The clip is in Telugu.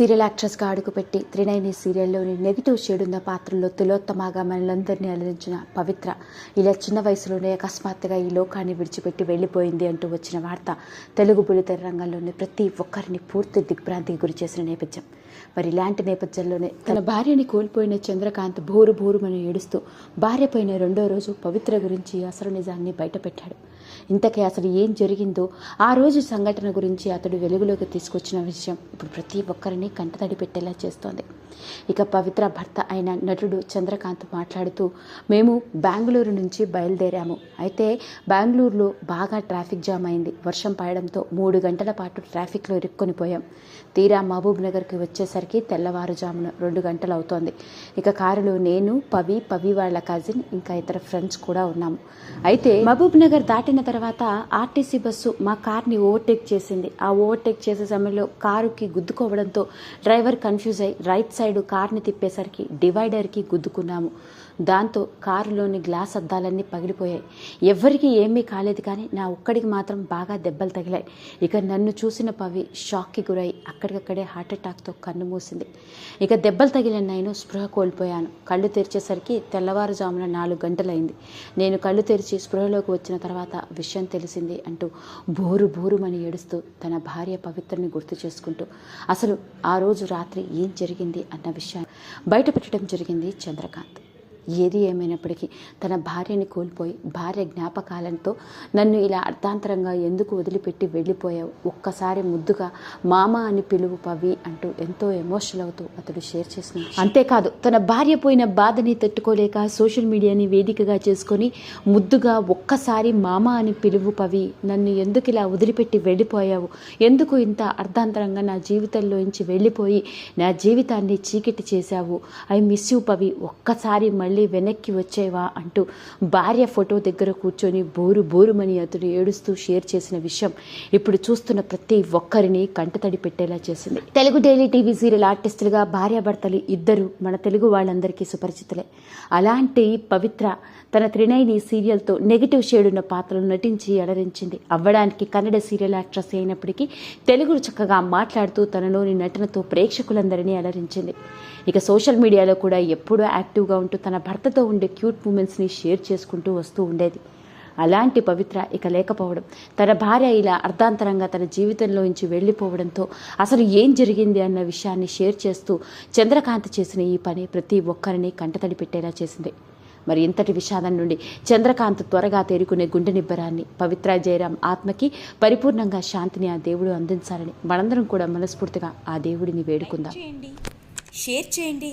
సీరియల్ యాక్ట్రెస్గా అడుగుపెట్టి త్రినైని సీరియల్లోని నెగిటివ్ షేడ్ ఉన్న పాత్రలో తిలోత్తమాగా మనలందరినీ అలరించిన పవిత్ర. ఇలా చిన్న వయసులోనే అకస్మాత్తుగా ఈ లోకాన్ని విడిచిపెట్టి వెళ్ళిపోయింది అంటూ వచ్చిన వార్త తెలుగు బుల్లితెర రంగంలోని ప్రతి ఒక్కరిని పూర్తి దిగ్భ్రాంతికి గురి చేసిన నేపథ్యం. మరి ఇలాంటి నేపథ్యంలోనే తన భార్యని కోల్పోయిన చంద్రకాంత్ భోరు భోరుమని ఏడుస్తూ భార్య పోయిన రెండో రోజు పవిత్ర గురించి అసలు నిజాన్ని బయటపెట్టాడు. ఇంతకీ అసలు ఏం జరిగిందో ఆ రోజు సంఘటన గురించి అతడు వెలుగులోకి తీసుకొచ్చిన విషయం ఇప్పుడు ప్రతి ఒక్కరిని కంటతడి పెట్టేలా చేస్తోంది. ఇక పవిత్ర భర్త అయిన నటుడు చంద్రకాంత్ మాట్లాడుతూ మేము బెంగళూరు నుంచి బయలుదేరాము. అయితే బెంగళూరులో బాగా ట్రాఫిక్ జామ్ అయింది. వర్షం పడడంతో మూడు గంటల పాటు ట్రాఫిక్లో ఇరుక్కొని పోయాం. తీరా మహబూబ్ నగర్కి వచ్చేసరికి తెల్లవారుజామున రెండు గంటలు అవుతోంది. ఇక కారులో నేను పవి పవి వాళ్ళ కజిన్ ఇంకా ఇతర ఫ్రెండ్స్ కూడా ఉన్నాము. అయితే మహబూబ్ నగర్ దాటిన తర్వాత ఆర్టీసీ బస్సు మా కార్ని ఓవర్టేక్ చేసింది. ఆ ఓవర్టేక్ చేసే సమయంలో కారుకి గుద్దుకోవడంతో డ్రైవర్ కన్ఫ్యూజ్ అయ్యి రైట్ సైడ్ కార్ని తిప్పేసరికి డివైడర్కి గుద్దుకున్నాము. దాంతో కారులోని గ్లాస్ అద్దాలన్నీ పగిలిపోయాయి. ఎవ్వరికీ ఏమీ కాలేదు కానీ నా ఒక్కడికి మాత్రం బాగా దెబ్బలు తగిలాయి. ఇక నన్ను చూసిన పవి షాక్కి గురై అక్కడికక్కడే హార్ట్ అటాక్తో కన్ను మూసింది. ఇక దెబ్బలు తగిలిన నేను స్పృహ కోల్పోయాను. కళ్ళు తెరిచేసరికి తెల్లవారుజామున నాలుగు గంటలైంది. నేను కళ్ళు తెరిచి స్పృహలోకి వచ్చిన తర్వాత విషయం తెలిసింది అంటూ బోరు బోరుమని ఏడుస్తూ తన భార్య పవిత్రని గుర్తు చేసుకుంటూ అసలు ఆ రోజు రాత్రి ఏం జరిగింది? అన్న విషయాన్ని బయటపెట్టడం జరిగింది చంద్రకాంత్. ఏది ఏమైనప్పటికీ తన భార్యని కోల్పోయి భార్య జ్ఞాపకాలంతో నన్ను ఇలా అర్థాంతరంగా ఎందుకు వదిలిపెట్టి వెళ్ళిపోయావు? ఒక్కసారి ముద్దుగా మామ అని పిలువు పవి అంటూ ఎంతో ఎమోషనల్ అవుతూ అతడు షేర్ చేసిన అంతేకాదు తన భార్య పోయిన బాధని తట్టుకోలేక సోషల్ మీడియాని వేదికగా చేసుకొని ముద్దుగా ఒక్కసారి మామ అని పిలువు పవి నన్ను ఎందుకు ఇలా వదిలిపెట్టి వెళ్ళిపోయావు? ఎందుకు ఇంత అర్ధాంతరంగా నా జీవితంలోంచి వెళ్ళిపోయి నా జీవితాన్ని చీకటి చేశావు? I miss you Pavi. ఒక్కసారి మళ్ళీ వెనక్కి వచ్చేవా అంటూ భార్య ఫోటో దగ్గర కూర్చొని బోరు బోరుమని అతడు ఏడుస్తూ షేర్ చేసిన విషయం ఇప్పుడు చూస్తున్న ప్రతి ఒక్కరిని కంటతడి పెట్టేలా చేసింది. తెలుగు డైలీ టీవీ సీరియల్ ఆర్టిస్టులుగా భార్యాభర్తలు ఇద్దరు మన తెలుగు వాళ్ళందరికీ సుపరిచితులే. అలాంటి పవిత్ర తన త్రినైని సీరియల్తో నెగిటివ్ షేడ్ ఉన్న పాత్రలు నటించి అలరించింది. అవ్వడానికి కన్నడ సీరియల్ యాక్ట్రెస్ అయినప్పటికీ తెలుగు చక్కగా మాట్లాడుతూ తనలోని నటనతో ప్రేక్షకులందరినీ అలరించింది. ఇక సోషల్ మీడియాలో కూడా ఎప్పుడూ యాక్టివ్గా ఉంటూ తన భర్తతో ఉండే క్యూట్ మూమెంట్స్ని షేర్ చేసుకుంటూ వస్తూ ఉండేది. అలాంటి పవిత్ర ఇక లేకపోవడం తన భార్య ఇలా అర్ధాంతరంగా తన జీవితంలో నుంచి వెళ్ళిపోవడంతో అసలు ఏం జరిగింది అన్న విషయాన్ని షేర్ చేస్తూ చంద్రకాంత్ చేసిన ఈ పని ప్రతి ఒక్కరిని కంటతడి పెట్టేలా చేసింది. మరి ఇంతటి విషాదం నుండి చంద్రకాంత్ త్వరగా తేరుకునే గుండె నిబ్బరాన్ని పవిత్ర జయరాం ఆత్మకి పరిపూర్ణంగా శాంతిని ఆ దేవుడు అందించాలని మనందరం కూడా మనస్ఫూర్తిగా ఆ దేవుడిని వేడుకుందాం. షేర్ చేయండి.